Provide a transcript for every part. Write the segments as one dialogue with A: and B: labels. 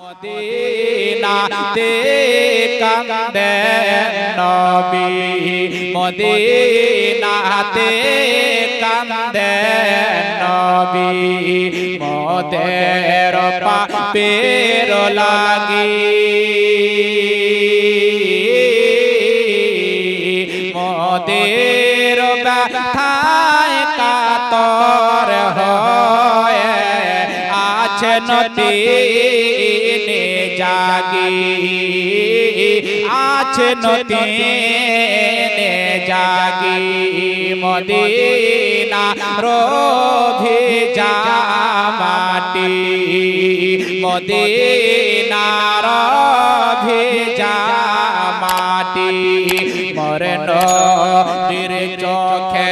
A: মদিনাতে কান্দে নবী। মদিনাতে কান্দে নবী। মদের পাপের লাগি। নতে জাগি আছে নতে জাগি মদিনা রোভে জামাটি মদিনা রোভে জামাটি মরণ চোখে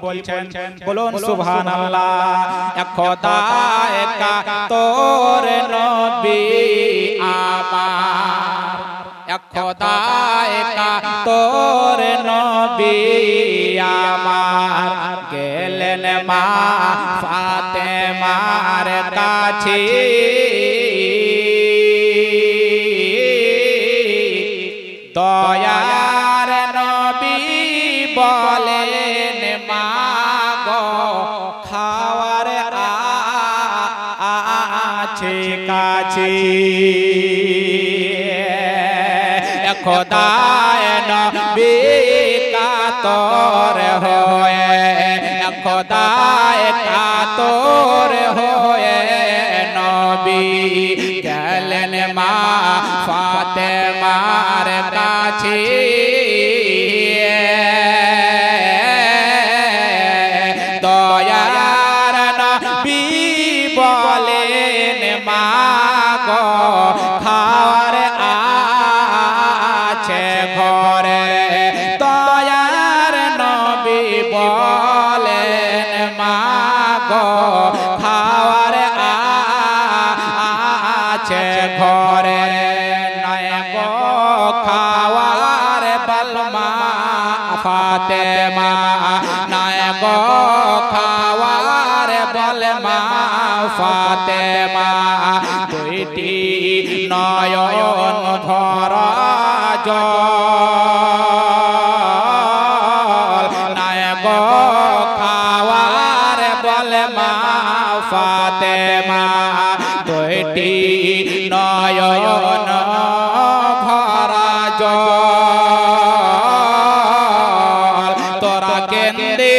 A: বলছেন? বলুন সুভান তোর নবী তোর আমার গেলেন মা ফাতে মার কাছে। দয়ার নবী বলেন মা খোদা ฟาเตมาอา again.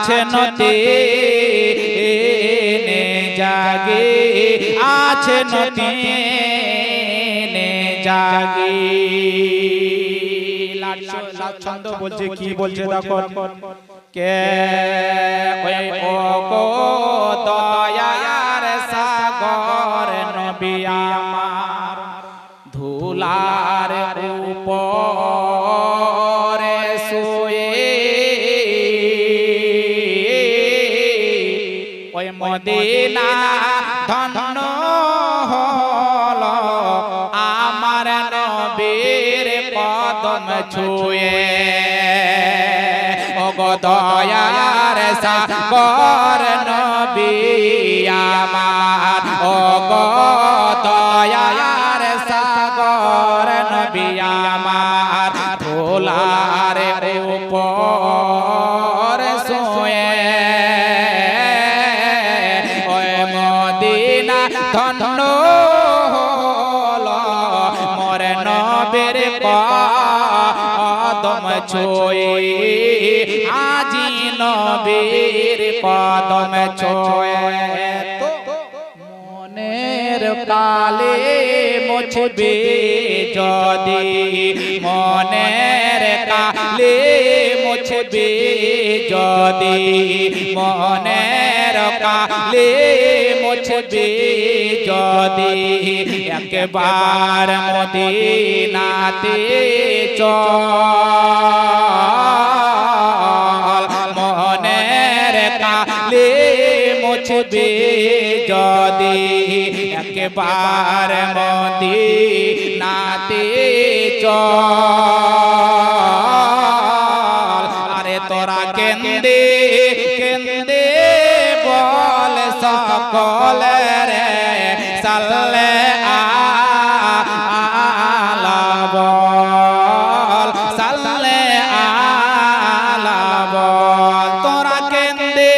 A: আছে নদী জাগে আছে নদী জাগে। ছন্দ বলছে কি বলছে দেখো। কে ও গো মদিনা ধন্য হল। আমার নবীর কদম ছুয়ে। ও গো দয়ার সাগর নবী আমার। ও গো দয়ার সাগর নবী আমার। ধোলার উপর ধন্য মোর নবের কদম ছোয়ে আজি নবীর কদম ছোয়ে মনের কালে মুছবে যদি। মনের কালে মুছবে যদি মনের কালে মুছবে, যদি একবার মদিনাতে চল, মনের কালে মুছবে, যদি একবার মদি নাতে চল। কেন্দে কেন্দে বল সকল রে সাল্লে আলা বল সাল্লে আলা বল। তোরা কেন্দে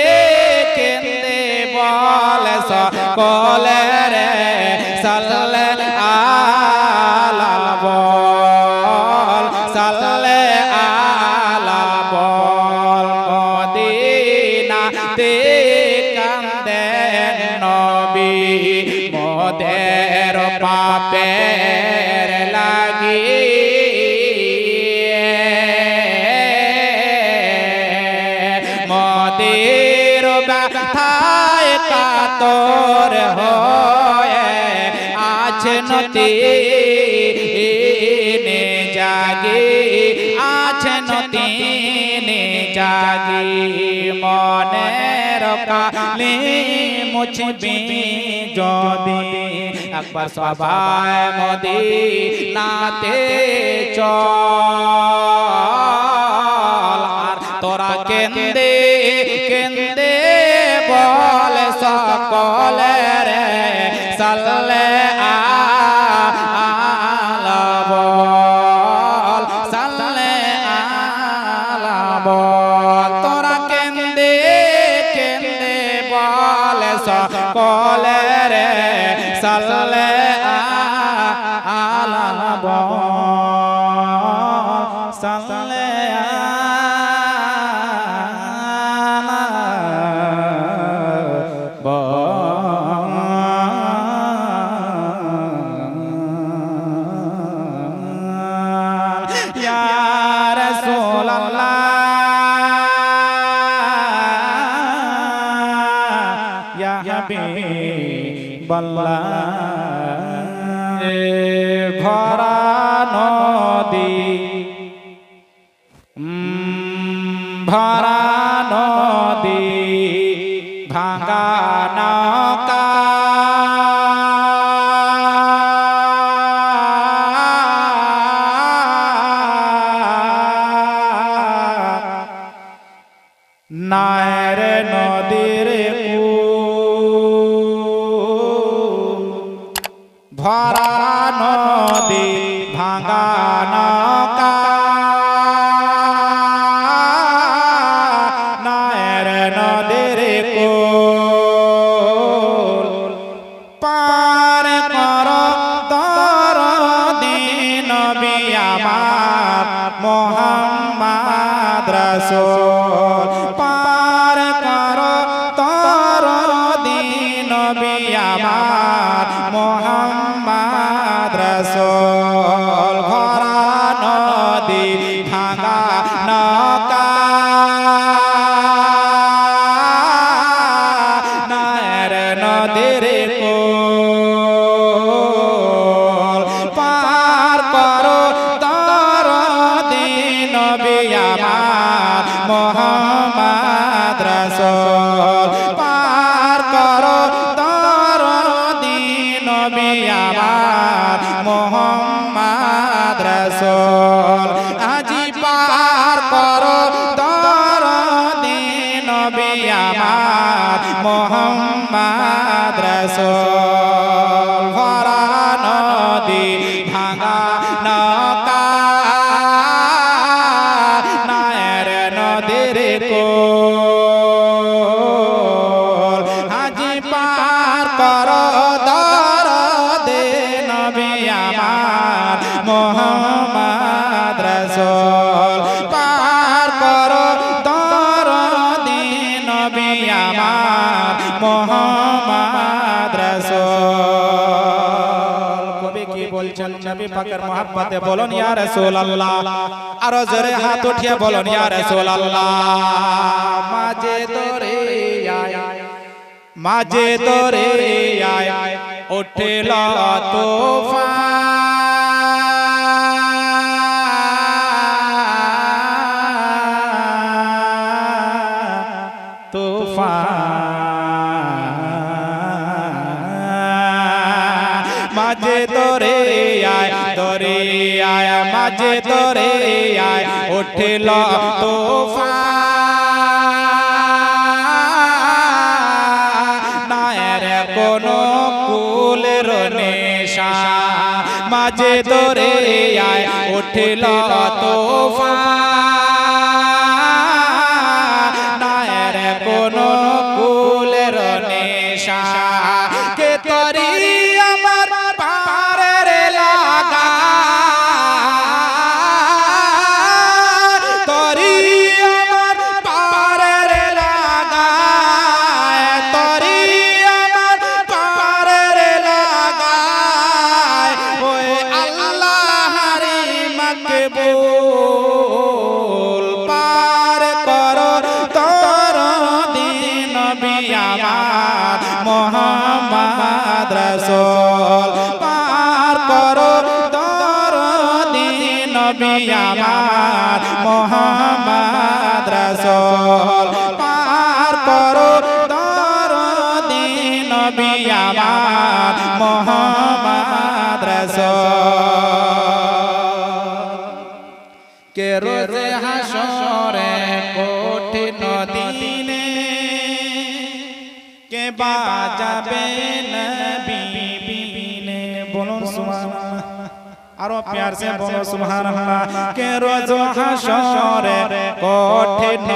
A: কাতর হয়ে। আছে নদী নে জাগে। আছে নদী নে জাগে। মনের কালে মুছবি যদি। একবার সবাই মদি নাতে চল। আর তোরা কেন্দে সকল Allah ভরা নদী ভরা নদী ভাঙা নৌকা নায়ের নদীর মোহাম্মদ রসুল বলছেন নবী পাকের মহব্বতে বলুন ইয়া রাসূলুল্লাহ। আরও জোরে হাত উঠিয়ে বলুন ইয়া রাসূলুল্লাহ। মাঝে তোরে আয়। মাঝে তোরে আয়। উঠল তোফান। মাঝে তোরে আয় তোরে আয় মাঝে তোরে আয় উঠল নায়ের কোন কুলের নেশা মাঝে তোরে আয় উঠল নায়ের কোন কুলের নেশা কে তরি মোহাম্মদ রসুল পার করো দরদি দিন আমার মোহাম্মদ রসুল পার করো দরদি দিন আমার বাজাবে সুবহান আরও প্যার সে বলো সুবহান কে রোজ হাসরে কঠিন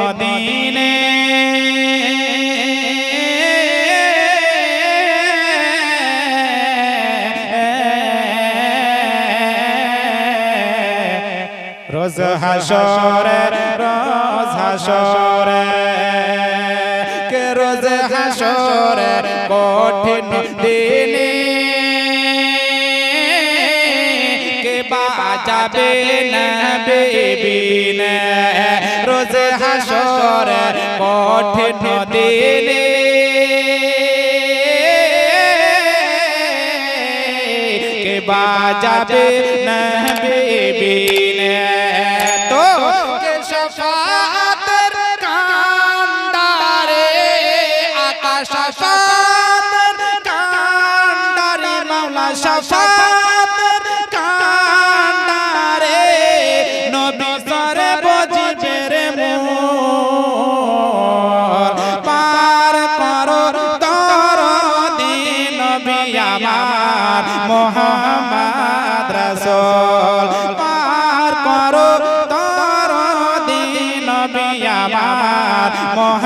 A: রোজ হাসরে রোজ হাসরে রোজ হাসরে কঠিন দিনে কে বাজাবে না বেবিন রোজ হাসরে কঠিন দিনে বাজাবে নবী বিনে? Sha Sha Sha.